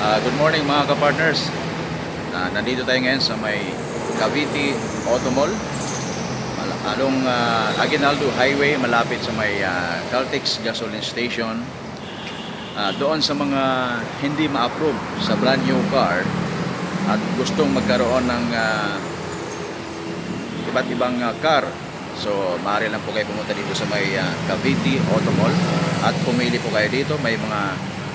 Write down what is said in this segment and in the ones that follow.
Ah, good morning mga ka-partners. Ah, nandito tayo ngayon sa may Cavite Auto Mall. Mal- Along ah, Aguinaldo Highway, malapit sa may ah, Caltex Gasoline Station. Ah, doon sa mga hindi ma-approve sa brand new car at gustong magkaroon ng ah, iba't ibang ah, car. So, maaari lang po kayo pumunta dito sa may ah, Cavite Auto Mall at pumili po kayo dito. May mga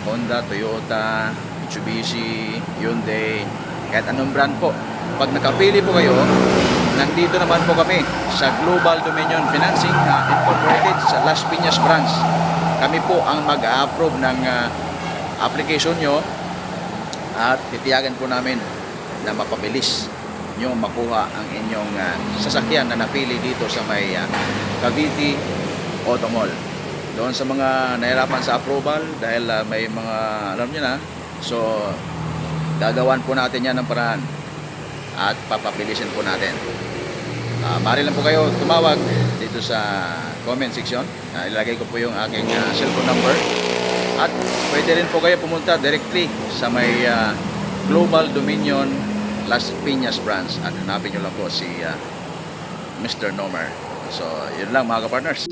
Honda, Toyota, Mitsubishi, Hyundai, kahit anong brand po. Pag nakapili po kayo, nandito naman po kami sa Global Dominion Financing ah, Incorporated sa Las Piñas branch. Kami po ang mag-approve ng ah, application nyo at titiyagan po namin na mapabilis nyo makuha ang inyong ah, sasakyan na napili dito sa may ah, Cavite Auto Mall. Doon sa mga nahirapan sa approval dahil ah, may mga alam nyo na so gagawan po natin yan ng paraan at papabilisin po natin. Ah, maaari lang po kayo tumawag dito sa comment section. Ah, ilalagay ko po yung aking ah, cellphone number. At pwede rin po kayo pumunta directly sa may ah, Global Dominion Las Piñas branch at hanapin nyo lang po si ah, Mr. Nomer. So, yun lang mga ka-partners.